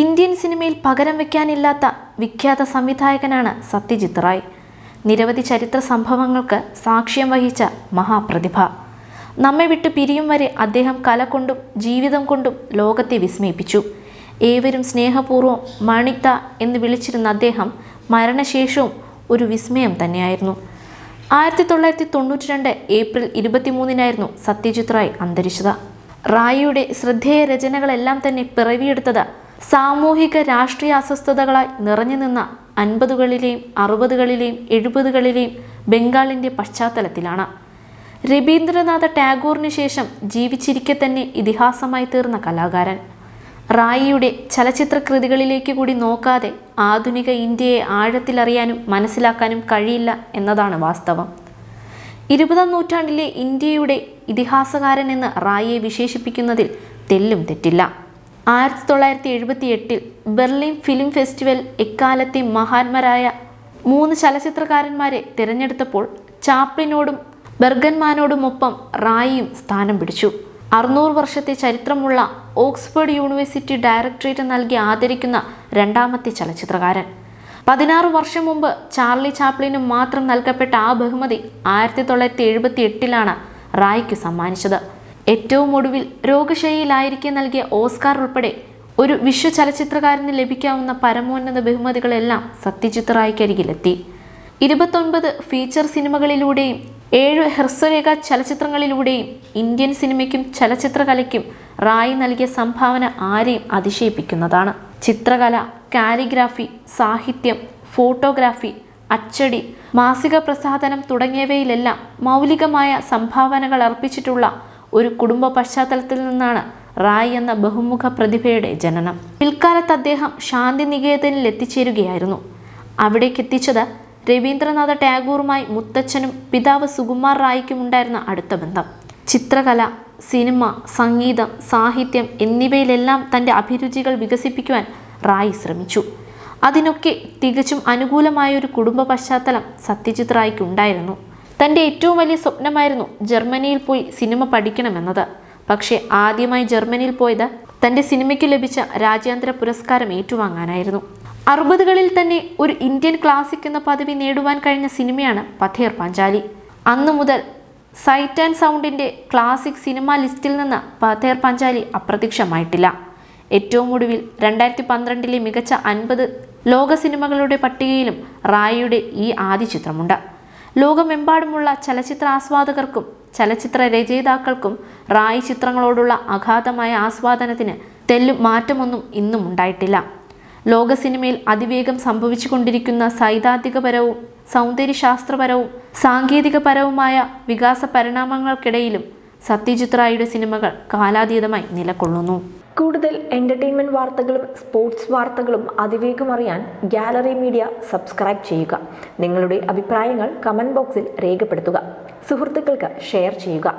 Indian സിനിമയിൽ പകരം വയ്ക്കാനില്ലാത്ത വിഖ്യാത സംവിധായകനാണ് സത്യജിത് റായ്. നിരവധി ചരിത്ര സംഭവങ്ങൾക്ക് സാക്ഷ്യം വഹിച്ച മഹാപ്രതിഭ. നമ്മെ വിട്ട് പിരിയും വരെ അദ്ദേഹം കല കൊണ്ടും ജീവിതം കൊണ്ടും ലോകത്തെ വിസ്മയിപ്പിച്ചു. ഏവരും സ്നേഹപൂർവം മണിത്ത എന്ന് വിളിച്ചിരുന്ന അദ്ദേഹം മരണശേഷവും ഒരു വിസ്മയം തന്നെയായിരുന്നു. ആയിരത്തി തൊള്ളായിരത്തി തൊണ്ണൂറ്റി രണ്ട് ഏപ്രിൽ ഇരുപത്തിമൂന്നിനായിരുന്നു സത്യജിത് റായ് അന്തരിച്ചത്. റായിയുടെ ശ്രദ്ധേയ രചനകളെല്ലാം തന്നെ പിറവിയെടുത്തത് സാമൂഹിക രാഷ്ട്രീയ അസ്വസ്ഥതകളായി നിറഞ്ഞു നിന്ന അൻപതുകളിലെയും അറുപതുകളിലെയും എഴുപതുകളിലെയും ബംഗാളിന്റെ പശ്ചാത്തലത്തിലാണ്. രവീന്ദ്രനാഥ ടാഗോറിന് ശേഷം ജീവിച്ചിരിക്കെ തന്നെ ഇതിഹാസമായി തീർന്ന കലാകാരൻ. റായിയുടെ ചലച്ചിത്ര കൃതികളിലേക്ക് കൂടി നോക്കാതെ ആധുനിക ഇന്ത്യയെ ആഴത്തിലറിയാനും മനസ്സിലാക്കാനും കഴിയില്ല എന്നതാണ് വാസ്തവം. ഇരുപതാം നൂറ്റാണ്ടിലെ ഇന്ത്യയുടെ ഇതിഹാസകാരൻ എന്ന് റായിയെ വിശേഷിപ്പിക്കുന്നതിൽ തെല്ലും തെറ്റില്ല. ആയിരത്തി തൊള്ളായിരത്തി എഴുപത്തി എട്ടിൽ ബെർലിൻ ഫിലിം ഫെസ്റ്റിവൽ എക്കാലത്തെ മഹാന്മാരായ മൂന്ന് ചലച്ചിത്രകാരന്മാരെ തിരഞ്ഞെടുത്തപ്പോൾ ചാപ്ലിനോടും ബെർഗൻമാനോടുമൊപ്പം റായിയും സ്ഥാനം പിടിച്ചു. അറുന്നൂറ് വർഷത്തെ ചരിത്രമുള്ള ഓക്സ്ഫോർഡ് യൂണിവേഴ്സിറ്റി ഡയറക്ടറേറ്റ് നൽകി ആദരിക്കുന്ന രണ്ടാമത്തെ ചലച്ചിത്രകാരൻ. പതിനാറ് വർഷം മുമ്പ് ചാർലി ചാപ്ലിന് മാത്രം നൽകപ്പെട്ട ആ ബഹുമതി ആയിരത്തി തൊള്ളായിരത്തി എഴുപത്തി എട്ടിലാണ് റായ്ക്ക് സമ്മാനിച്ചത്. ഏറ്റവും ഒടുവിൽ രോഗശൈലിയിലായിരിക്കെ നൽകിയ ഓസ്കാർ ഉൾപ്പെടെ ഒരു വിശ്വ ചലച്ചിത്രകാരന് ലഭിക്കാവുന്ന പരമോന്നത ബഹുമതികളെല്ലാം സത്യജിത് റായ്ക്കരികിലെത്തി ഇരുപത്തൊൻപത് ഫീച്ചർ സിനിമകളിലൂടെയും ഏഴ് ഹ്രസ്വരേഖ ചലച്ചിത്രങ്ങളിലൂടെയും ഇന്ത്യൻ സിനിമയ്ക്കും ചലച്ചിത്രകലയ്ക്കും റായ് നൽകിയ സംഭാവന ആരെയും അതിശയിപ്പിക്കുന്നതാണ്. ചിത്രകല കാലിഗ്രാഫി സാഹിത്യം ഫോട്ടോഗ്രാഫി അച്ചടി മാസിക പ്രസാധനം തുടങ്ങിയവയിലെല്ലാം മൗലികമായ സംഭാവനകൾ അർപ്പിച്ചിട്ടുള്ള ഒരു കുടുംബ പശ്ചാത്തലത്തിൽ നിന്നാണ് റായ് എന്ന ബഹുമുഖ പ്രതിഭയുടെ ജനനം. പിൽക്കാലത്ത് അദ്ദേഹം ശാന്തിനികേതനിൽ എത്തിച്ചേരുകയായിരുന്നു. അവിടേക്ക് എത്തിച്ചത് രവീന്ദ്രനാഥ ടാഗോറുമായി മുത്തച്ഛനും പിതാവ് സുകുമാർ റായിക്കും ഉണ്ടായിരുന്ന അടുത്ത ബന്ധം. ചിത്രകല സിനിമ സംഗീതം സാഹിത്യം എന്നിവയിലെല്ലാം തന്റെ അഭിരുചികൾ വികസിപ്പിക്കുവാൻ റായ് ശ്രമിച്ചു. അതിനൊക്കെ തികച്ചും അനുകൂലമായ ഒരു കുടുംബ പശ്ചാത്തലം സത്യജിത് റായ്ക്ക് ഉണ്ടായിരുന്നു. തന്റെ ഏറ്റവും വലിയ സ്വപ്നമായിരുന്നു ജർമ്മനിയിൽ പോയി സിനിമ പഠിക്കണമെന്നത്. പക്ഷേ ആദ്യമായി ജർമ്മനിയിൽ പോയത് തന്റെ സിനിമയ്ക്ക് ലഭിച്ച രാജ്യാന്തര പുരസ്കാരം ഏറ്റുവാങ്ങാനായിരുന്നു. അറുപതുകളിൽ തന്നെ ഒരു ഇന്ത്യൻ ക്ലാസിക് എന്ന പദവി നേടുവാൻ കഴിഞ്ഞ സിനിമയാണ് പഥേർ പാഞ്ചാലി. അന്നു മുതൽ സൈറ്റ് ആൻഡ് സൗണ്ടിന്റെ ക്ലാസിക് സിനിമ ലിസ്റ്റിൽ നിന്ന് പഥേർ പാഞ്ചാലി അപ്രത്യക്ഷമായിട്ടില്ല. ഏറ്റവും ഒടുവിൽ രണ്ടായിരത്തി പന്ത്രണ്ടിലെ മികച്ച അൻപത് ലോക സിനിമകളുടെ പട്ടികയിലും റായിയുടെ ഈ ആദ്യ ചിത്രമുണ്ട്. ലോകമെമ്പാടുമുള്ള ചലച്ചിത്ര ആസ്വാദകർക്കും ചലച്ചിത്ര രചയിതാക്കൾക്കും റായി ചിത്രങ്ങളോടുള്ള അഗാധമായ ആസ്വാദനത്തിന് തെല്ലും മാറ്റമൊന്നും ഇന്നും ഉണ്ടായിട്ടില്ല. ലോക സിനിമയിൽ അതിവേഗം സംഭവിച്ചുകൊണ്ടിരിക്കുന്ന സൈദ്ധാന്തികപരവും സൗന്ദര്യശാസ്ത്രപരവും സാങ്കേതികപരവുമായ വികാസ പരിണാമങ്ങൾക്കിടയിലും സത്യജിത് റായിയുടെ സിനിമകൾ കാലാതീതമായി നിലകൊള്ളുന്നു. കൂടുതൽ എന്റർടൈൻമെന്റ് വാർത്തകളും സ്പോർട്സ് വാർത്തകളും അതിവേഗം അറിയാൻ ഗാലറി മീഡിയ സബ്സ്ക്രൈബ് ചെയ്യുക. നിങ്ങളുടെ അഭിപ്രായങ്ങൾ കമന്റ് ബോക്സിൽ രേഖപ്പെടുത്തുക. സുഹൃത്തുക്കൾക്ക് ഷെയർ ചെയ്യുക.